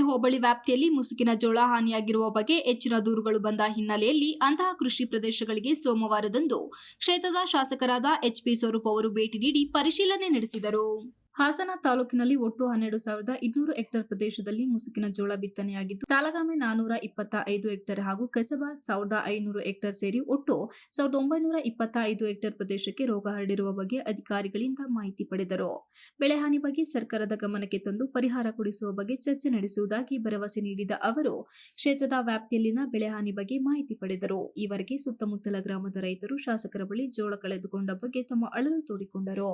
ಹೋಬಳಿ ವ್ಯಾಪ್ತಿಯಲ್ಲಿ ಮುಸುಕಿನ ಜೋಳ ಹಾನಿಯಾಗಿರುವ ಬಗ್ಗೆ ಹೆಚ್ಚಿನ ದೂರುಗಳು ಬಂದ ಹಿನ್ನೆಲೆಯಲ್ಲಿ ಅಂತಹ ಕೃಷಿ ಪ್ರದೇಶಗಳಿಗೆ ಸೋಮವಾರದಂದು ಕ್ಷೇತ್ರದ ಶಾಸಕರಾದ ಎಚ್ಪಿ ಸ್ವರೂಪ್ ಅವರು ಭೇಟಿ ನೀಡಿ ಪರಿಶೀಲನೆ ನಡೆಸಿದರು. ಹಾಸನ ತಾಲೂಕಿನಲ್ಲಿ ಒಟ್ಟು ಹನ್ನೆರಡು ಸಾವಿರದ ಇನ್ನೂರು ಹೆಕ್ಟೇರ್ ಪ್ರದೇಶದಲ್ಲಿ ಮುಸುಕಿನ ಜೋಳ ಬಿತ್ತನೆಯಾಗಿದ್ದು ಸಾಲಗಾಮೆ ನಾನೂರ ಇಪ್ಪತ್ತ ಐದು ಹೆಕ್ಟೇರ್ ಹಾಗೂ ಕಸಬಾ ಸಾವಿರದ ಐನೂರು ಹೆಕ್ಟೇರ್ ಸೇರಿ ಒಟ್ಟು ಸಾವಿರದ ಒಂಬೈನೂರ ಇಪ್ಪತ್ತ ಐದು ಹೆಕ್ಟೇರ್ ಪ್ರದೇಶಕ್ಕೆ ರೋಗ ಹರಡಿರುವ ಬಗ್ಗೆ ಅಧಿಕಾರಿಗಳಿಂದ ಮಾಹಿತಿ ಪಡೆದರು. ಬೆಳೆಹಾನಿ ಬಗ್ಗೆ ಸರ್ಕಾರದ ಗಮನಕ್ಕೆ ತಂದು ಪರಿಹಾರ ಕೊಡಿಸುವ ಬಗ್ಗೆ ಚರ್ಚೆ ನಡೆಸುವುದಾಗಿ ಭರವಸೆ ನೀಡಿದ ಅವರು, ಕ್ಷೇತ್ರದ ವ್ಯಾಪ್ತಿಯಲ್ಲಿನ ಬೆಳೆಹಾನಿ ಬಗ್ಗೆ ಮಾಹಿತಿ ಪಡೆದರು. ಈವರೆಗೆ ಸುತ್ತಮುತ್ತಲ ಗ್ರಾಮದ ರೈತರು ಶಾಸಕರ ಬಳಿ ಜೋಳ ಕಳೆದುಕೊಂಡ ಬಗ್ಗೆ ತಮ್ಮ ಅಳಲು ತೋಡಿಕೊಂಡರು.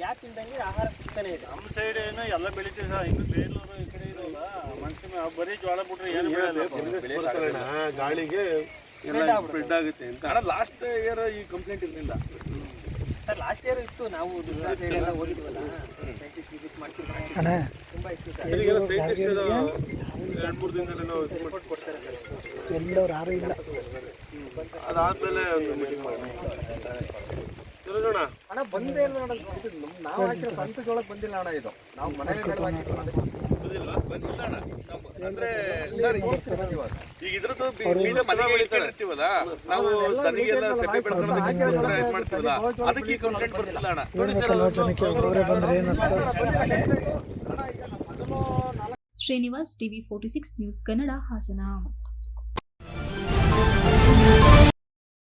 ಗ್ಯಾಪ್ ಇಲ್ದಂಗೆ ಆಹಾರ ಸಿಗ್ತಾನೆ ಇದೆ ನಮ್ಮ ಸೈಡ್ ಏನೋ ಎಲ್ಲ ಬೆಳಿತೀವಿ ಸರ್. ಇನ್ನು ಬೇಲೂರು ಈ ಕಡೆ ಇರೋಲ್ಲ. ಮನುಷ್ಯ ಬರೀ ಜೋಳ ಬಿಟ್ರೆ ಏನು ಬೆಳೆಯಲ್ಲ. ಗಾಳಿಗೆ ಎಲ್ಲ. ಸ್ಪ್ರೆಡ್ ಆಗುತ್ತೆ ಅಂತ. ಅಣ್ಣ ಲಾಸ್ಟ್ ಇಯರ್ ಈ ಕಂಪ್ಲೇಂಟ್ ಇರಲಿಲ್ಲ. ಸರ್ ಲಾಸ್ಟ್ ಇಯರ್ ಇತ್ತು. ನಾವು ಹೋಗಿದ್ವಲ್ಲ scientist visit ಮಾಡ್ತಿದ್ವಿ. ತುಂಬಾ ಇತ್ತು ಸರ್. ಸೈಂಟಿಸ್ಟ್ ಎರಡು ಮೂರು ದಿನದಲ್ಲಿ ನಾವು ಕೊಡ್ತಾರೆ. ಸರ್ ಎಲ್ಲರೂ ಯಾರು ಇಲ್ಲ. ಅದಾದ್ಮೇಲೆ ಒಂದು ಮೀಟಿಂಗ್ ಮಾಡಿ ತಿರುಗೋಣ. ಹಣ ಬಂದೇ ಇಲ್ಲ ಅಣ್ಣ. ಇದು ನಮ್- ನಾವು ಹಾಕಿರೋ ಸ್ವಂತ ಜೋಳಕ್ಕೆ ಬಂದಿಲ್ಲ ಅಣ್ಣ ಇದು. ನಾವು ಮನೆಗೆ ಬೆಳೆದು ಹಾಕಿದ್ದು ಅದಕ್ಕೆ. ಬಂದಿಲ್ಲ ಬಂದಿಲ್ಲ ಅಣ್ಣ ಅಂದ್ರೆ ಸರ್ ಇವಾಗ ಈಗ ಇದ್ರದ್ದು ಬೀಜ ಮನೆಗೆ ಇಟ್ಕೊಂಡಿರ್ತೀವಲ್ಲ ನಾವು ಅದೆಲ್ಲ ತನಿಗೆಲ್ಲ ಬೀಜ ಸೆಪೆ ಎಲ್ಲ ಬೆಳ್ಕೊಳ್ಳೋದಕ್ಕೋಸ್ಕರ ಹಾಕಿ ಇದು ಮಾಡ್ತೀವಲ್ಲ? ಅದಕ್ಕೆ ಈ ಕಂಪ್ಲೇಂಟ್ ಬರ್ತಿಲ್ಲ ಅಣ್ಣ? ಕೆಲವು ಜನಕ್ಕೆ ಅವರೇ ಬಂದ್ರೆ ಏನಂತ ಅಣ್ಣ ಈಗ ನಮ್ಮ ಮೊದಲು Srinivas TV forty six news Kannada Hassan.